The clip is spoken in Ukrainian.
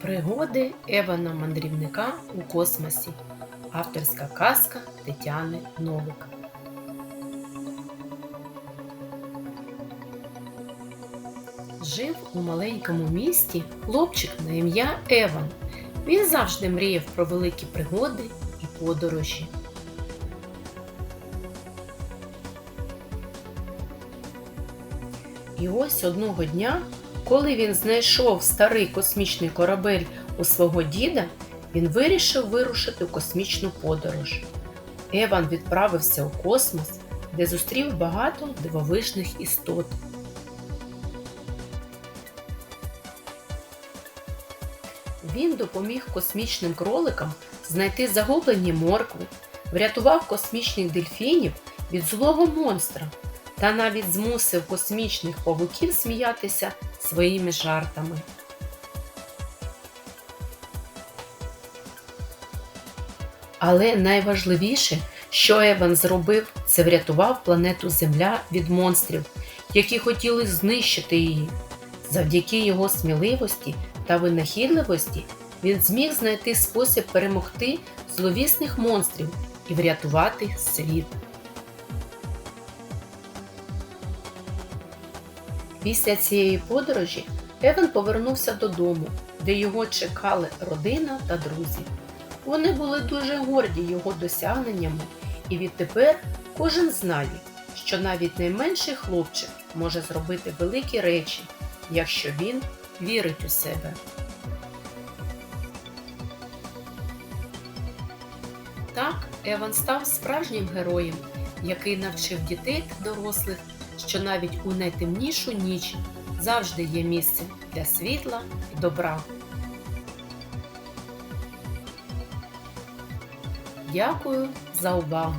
Пригоди Евана Мандрівника у космосі. Авторська казка Тетяни Новик. Жив у маленькому місті хлопчик на ім'я Еван. Він завжди мріяв про великі пригоди і подорожі. І ось одного дня, коли він знайшов старий космічний корабель у свого діда, він вирішив вирушити у космічну подорож. Еван відправився у космос, де зустрів багато дивовижних істот. Він допоміг космічним кроликам знайти загублені моркви, врятував космічних дельфінів від злого монстра та навіть змусив космічних павуків сміятися своїми жартами. Але найважливіше, що Еван зробив, це врятував планету Земля від монстрів, які хотіли знищити її. Завдяки його сміливості та винахідливості він зміг знайти спосіб перемогти зловісних монстрів і врятувати світ. Після цієї подорожі Еван повернувся додому, де його чекали родина та друзі. Вони були дуже горді його досягненнями, і відтепер кожен знає, що навіть найменший хлопчик може зробити великі речі, якщо він вірить у себе. Так Еван став справжнім героєм, який навчив дітей та дорослих, що навіть у найтемнішу ніч завжди є місце для світла і добра. Дякую за увагу!